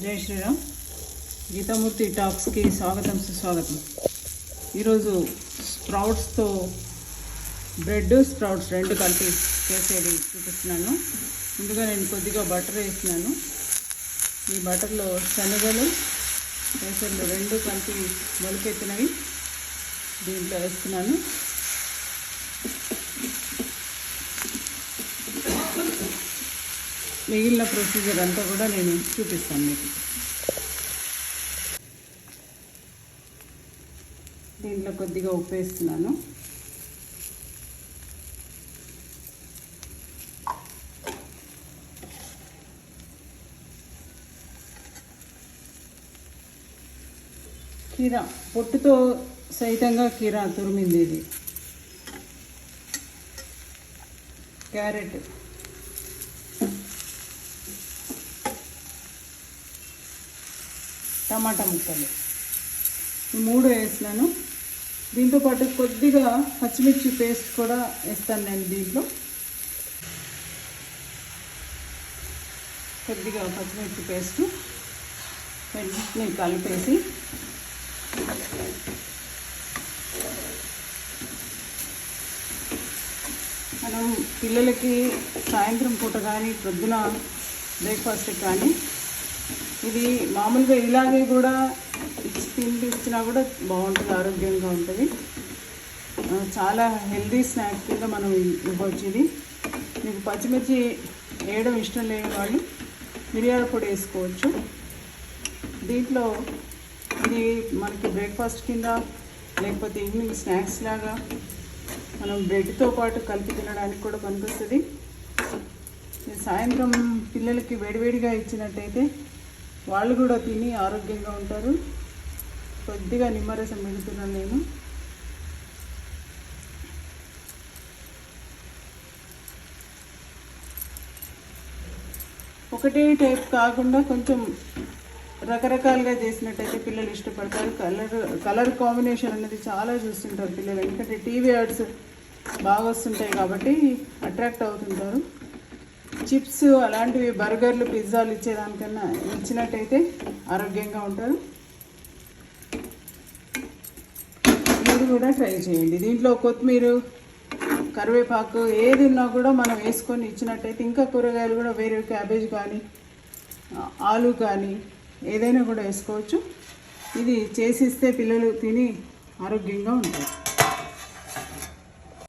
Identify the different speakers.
Speaker 1: జై శ్రీరామ్. గీతామూర్తి టాక్స్కి స్వాగతం సుస్వాగతం. ఈరోజు స్ప్రౌట్స్తో బ్రెడ్ స్ప్రౌట్స్ రెండు కలిపి చేసేది చూపిస్తున్నాను. ముందుగా నేను కొద్దిగా బటర్ వేస్తున్నాను. ఈ బటర్లో శనగలు పెసర్లు రెండు కలిపి మొలకెత్తినవి దీంట్లో వేస్తున్నాను. మిగిలిన ప్రొసీజర్ అంతా కూడా నేను చూపిస్తాను మీకు. దీంట్లో కొద్దిగా ఉప్పు వేస్తున్నాను. కీరా పొట్టుతో సైతంగా కీరా తురిమింది ఇది. క్యారెట్. టమాటా ముక్కలు. ఈ మూడు వేసినాను. దీంతో పాటు కొద్దిగా పచ్చిమిర్చి పేస్ట్ కూడా వేస్తాను నేను దీంట్లో. కొద్దిగా పచ్చిమిర్చి పేస్ట్ రెండింటిని కలిపేసి మనం పిల్లలకి సాయంత్రం పూట కానీ ప్రొద్దున బ్రేక్ఫాస్ట్ కానీ ఇది మామూలుగా ఇలాగే కూడా తిండి ఇచ్చినా కూడా బాగుంటుంది ఆరోగ్యంగా ఉంటుంది. చాలా హెల్దీ స్నాక్ కింద మనం ఇవ్వచ్చు ఇది. మీకు పచ్చిమిర్చి వేయడం ఇష్టం లేని వాళ్ళు మిరియాల పొడి వేసుకోవచ్చు. దీంట్లో ఇది మనకి బ్రేక్ఫాస్ట్ కింద లేకపోతే ఈవినింగ్ స్నాక్స్ లాగా మనం బ్రెడ్తో పాటు కలిపి తినడానికి కూడా పనికొస్తుంది. సాయంత్రం పిల్లలకి వేడివేడిగా ఇచ్చినట్టయితే వాళ్ళు కూడా తిని ఆరోగ్యంగా ఉంటారు. కొద్దిగా నిమ్మరసం పెడుతున్నాను నేను. ఒకటే టైప్ కాకుండా కొంచెం రకరకాలుగా చేసినట్టయితే పిల్లలు ఇష్టపడతారు. కలర్ కలర్ కాంబినేషన్ అనేది చాలా చూస్తుంటారు పిల్లలు. ఎందుకంటే టీవీ యాడ్స్ బాగా వస్తుంటాయి కాబట్టి అట్రాక్ట్ అవుతుంటారు. చిప్స్ అలాంటివి బర్గర్లు పిజ్జాలు ఇచ్చేదానికన్నా ఇచ్చినట్టయితే ఆరోగ్యంగా ఉంటారు. ఇది కూడా ట్రై చేయండి. దీంట్లో కొత్తిమీర కరివేపాకు ఏది ఉన్నా కూడా మనం వేసుకొని ఇచ్చినట్టయితే ఇంకా కూరగాయలు కూడా వేరే క్యాబేజ్ కానీ ఆలు కానీ ఏదైనా కూడా వేసుకోవచ్చు. ఇది చేసిస్తే పిల్లలు తిని ఆరోగ్యంగా ఉంటారు.